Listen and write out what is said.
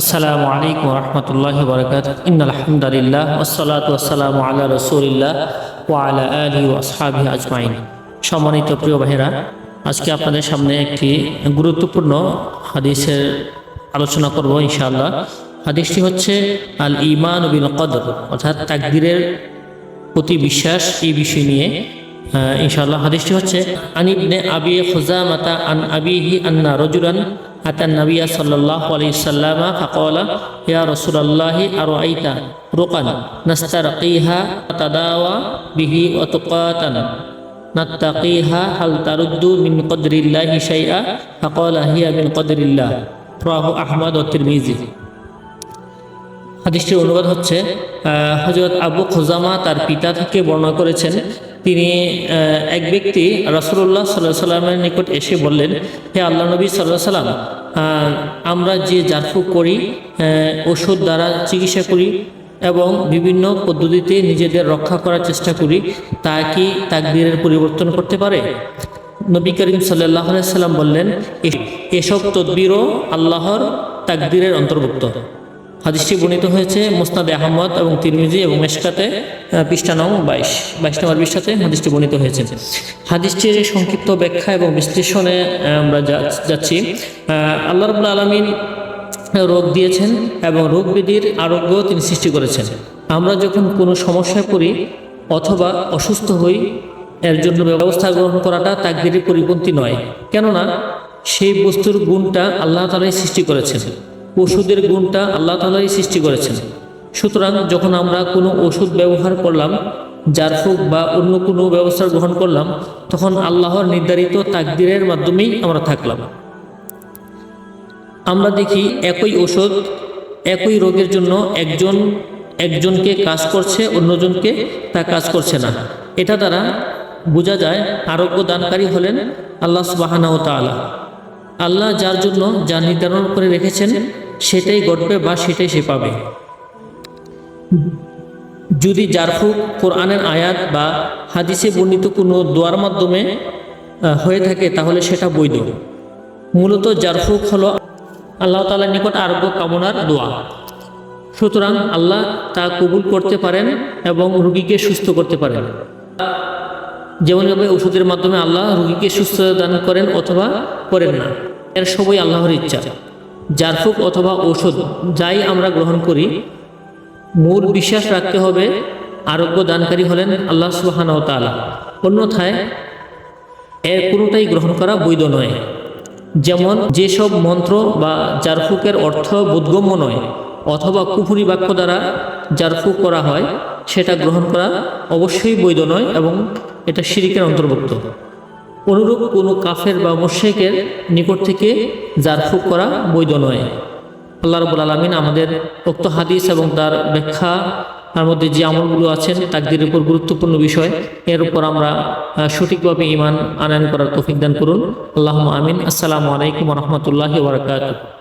আসসালামু আলাইকুম রহমতুল্লাহ বরকাত ইন্নালহামদুলিল্লাহ ওসলাত ওসালাম আল্লাহ রসুলিল্লাহ ও আলা আলী ও আসহাবি আজমাইন। সম্মানিত প্রিয় ভাইরা আজকে আপনাদের সামনে একটি গুরুত্বপূর্ণ হাদিসের আলোচনা করব ইনশাআল্লাহ। হাদিসটি হচ্ছে আল ইমান বিল কদর অর্থাৎ তাকদিরের প্রতি বিশ্বাস এই বিষয় নিয়ে। ইনশাআল্লাহ হাদিসটি হচ্ছে আনিবনে আবি খুজামাতা আন আবিহি আন্না রজুলান আতান নবিয়া সাল্লাল্লাহু আলাইহি সাল্লামা ফাকালা, ইয়া রাসূলুল্লাহি আরাইতা রুকান নাস্তারকিহা তাদাওয়া বিহি ওয়া তুকাতান, নাত্তাকিহা হাল তারুদ্দু মিন কদরিল্লাহি শাইআ? হিয়া মিন কদরিল্লাহ। আহমদ ও তিরমিজি। হাদিসটির অনুবাদ হচ্ছে হজরত আবু খুজামা তার পিতা থেকে বর্ণনা করেছেন তিনি এক ব্যক্তি রাসুল্লাহ সাল্লাহ সাল্লামের নিকট এসে বললেন, হে আল্লাহ নবী সাল্লাহ সাল্লাম আমরা যে জারফুক করি ওষুধ দ্বারা চিকিৎসা করি এবং বিভিন্ন পদ্ধতিতে নিজেদের রক্ষা করার চেষ্টা করি, তা কি তাকদীরের পরিবর্তন করতে পারে? নবী করিম সাল্লাহ সাল্লাম বললেন এসব তদবিরও আল্লাহর তাকদীরের অন্তর্ভুক্ত। হাদিসটি বর্ণিত হয়েছে মুস্তাদে আহমদ এবং তিরমিজি এবং মেশকাতে পৃষ্ঠা নং বাইশ বাইশ নম্বর পৃষ্ঠাতে হাদিসটি বর্ণিত হয়েছে। হাদিসটির সংক্ষিপ্ত ব্যাখ্যা এবং বিশ্লেষণে আমরা যাচ্ছি। আল্লাহ রবুল্লা আলমিন রোগ দিয়েছেন এবং রোগ ব্যাধির আরোগ্য তিনি সৃষ্টি করেছেন। আমরা যখন কোনো সমস্যায় পড়ি অথবা অসুস্থ হই, এর জন্য ব্যবস্থা গ্রহণ করাটা তাকদিরের পরিপন্থী নয়। কেননা, সেই বস্তুর গুণটা আল্লাহ তালাই সৃষ্টি করেছেন। ওষুধের গুণটা আল্লাহ তালাই সৃষ্টি করেছেন। সুতরাং যখন আমরা কোনো ওষুধ ব্যবহার করলাম, যার জারফুক বা অন্য কোনো ব্যবস্থা গ্রহণ করলাম, তখন আল্লাহর নির্ধারিত তাকদিরের মাধ্যমেই আমরা থাকলাম। আমরা দেখি একই ওষুধ একই রোগের জন্য একজন একজনকে কাজ করছে, অন্যজনকে তা কাজ করছে না। এটা দ্বারা বোঝা যায় আরোগ্য দানকারী হলেন আল্লাহ ও তালা আল্লাহ যার জন্য যা নির্ধারণ করে রেখেছেন, সেটাই ঘটবে বা সেটাই সে পাবে। যদি জারফুক কোরআনের আয়াত বা হাদিসে বর্ণিত কোনো দোয়ার মাধ্যমে হয়ে থাকে, তাহলে সেটা বৈধ। মূলত জারফুক হলো আল্লাহ তালার নিকট আরোগ্য কামনার দোয়া। সুতরাং আল্লাহ তা কবুল করতে পারেন এবং রুগীকে সুস্থ করতে পারেন। যেমনভাবে ওষুধের মাধ্যমে আল্লাহ রুগীকে সুস্থ দান করেন অথবা করেন না। এর সবই আল্লাহর ইচ্ছা। জারফুক অথবা ঔষধ যাই আমরা গ্রহণ করি মূল বিশ্বাস রাখতে হবে, আরোগ্য দানকারী হলেন আল্লাহ সুবাহান ও তালা অন্যথায় এর কোনোটাই গ্রহণ করা বৈধ নয়। যেমন যেসব মন্ত্র বা জারফুকের অর্থ বোধগম্য নয়, অথবা কুফুরি বাক্য দ্বারা জারফুক করা হয়, সেটা গ্রহণ করা অবশ্যই বৈধ নয় এবং এটা শিরিকের অন্তর্ভুক্ত। অনুরূপ কোনো কাফের বা মোশেকের নিকট থেকে জারফুক করা বৈধ নয়। আল্লাহ রবুল আলমিন আমাদের উক্ত হাদিস এবং তার ব্যাখ্যা, তার মধ্যে যে আমলগুলো আছেন তাকদির উপর গুরুত্বপূর্ণ বিষয়, এর উপর আমরা সঠিকভাবে ইমান আনয়ন করার তৌফিক দান করুন। আল্লাহ আমিন। আসসালামু আলাইকুম রহমতুল্লাহ বারকাত